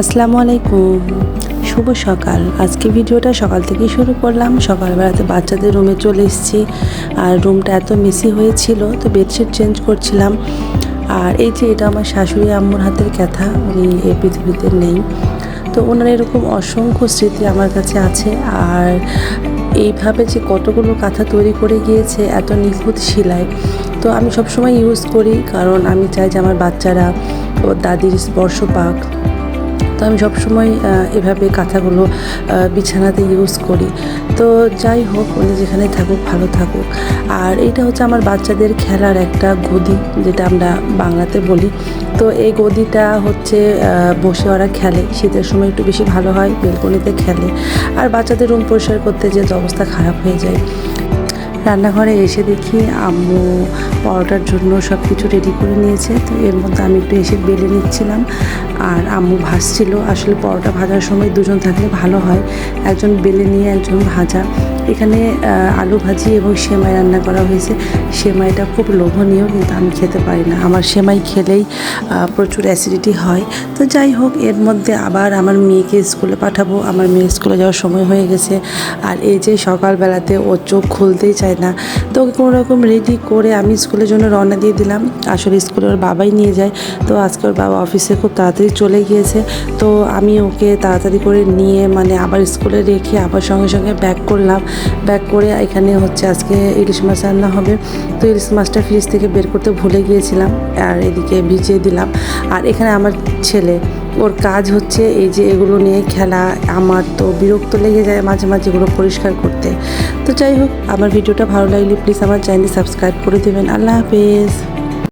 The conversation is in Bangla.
আসসালামু আলাইকুম। শুভ সকাল। আজকে ভিডিওটা সকাল থেকেই শুরু করলাম। সকালবেলাতে বাচ্চাদের রুমে চলে এসেছি। আর রুমটা এত মেসি হয়েছিল, তো বেডশিট চেঞ্জ করছিলাম। আর এই যে এটা আমার শাশুড়ি আম্মুর হাতের ক্যাথা, উনি এই পৃথিবীতে নেই। তো ওনার এরকম অসংখ্য স্মৃতি আমার কাছে আছে। আর এইভাবে যে কতগুলো কাঁথা তৈরি করে গিয়েছে, এত নিখুঁত শিলায় তো আমি সবসময় ইউজ করি, কারণ আমি চাই যে আমার বাচ্চারা ও দাদির স্পর্শ পাক। তো আমি সবসময় এভাবে কাঁথাগুলো বিছানাতে ইউজ করি। তো যাই হোক উনি যেখানে থাকুক, ভালো থাকুক। আর এটা হচ্ছে আমার বাচ্চাদের খেলার একটা গদি, যেটা আমরা বাংলাতে বলি। তো এই গদিটা হচ্ছে বসে ওরা খেলে। শীতের সময় একটু বেশি ভালো হয়, বেলকনিতে খেলে। আর বাচ্চাদের রুম পরিষ্কার করতে যে অবস্থা খারাপ হয়ে যায়। রান্নাঘরে এসে দেখি আম্মু পরোটার জন্য সব কিছু রেডি করে নিয়েছে। তো এর মধ্যে আমি একটু এসে বেলে নিচ্ছিলাম। আর আম্মু ভাজছিল। আসলে পরোটা ভাজার সময় দুজন থাকলে ভালো হয়। একজন বেলে নিয়ে, একজন ভাজা। এখানে আলু ভাজি এবং সেমাই রান্না করা হয়েছে। সেমাইটা খুব লোভনীয়, কিন্তু আমি খেতে পারি না। আমার সেমাই খেলেই প্রচুর অ্যাসিডিটি হয়। তো যাই হোক, এর মধ্যে আবার আমার মেয়েকে স্কুলে পাঠাবো। আমার মেয়ে স্কুলে যাওয়ার সময় হয়ে গেছে। আর এই যে সকালবেলাতে ও চোখ খুলতেই চায় না। তো কোনো রকম রেডি করে আমি স্কুলের জন্য রওনা দিয়ে দিলাম। আসলে স্কুলে ওর বাবাই নিয়ে যায়। তো আজকে ওর বাবা অফিসে খুব তাড়াতাড়ি চলে গিয়েছে। তো আমি ওকে তাড়াতাড়ি করে নিয়ে মানে আবার স্কুলে রেখে আবার সঙ্গে সঙ্গে ব্যাক করলাম। ব্যাক করে এখানে হচ্ছে আজকে ইলিশ মাছ রান্না হবে। তো ইলিশ মাছটা ফ্রিজ থেকে বের করতে ভুলে গিয়েছিলাম। আর এদিকে ভিজিয়ে দিলাম। আর এখানে আমার ছেলে। ওর কাজ হচ্ছে এই যে এগুলো নিয়ে খেলা, আমার তো বিরক্ত লেগে যায় মাঝে মাঝে এগুলো পরিষ্কার করতে। তো যাই হোক, আমার ভিডিওটা ভালো লাগলে প্লিজ আমার চ্যানেল সাবস্ক্রাইব করে দেবেন। আল্লাহ হাফেজ।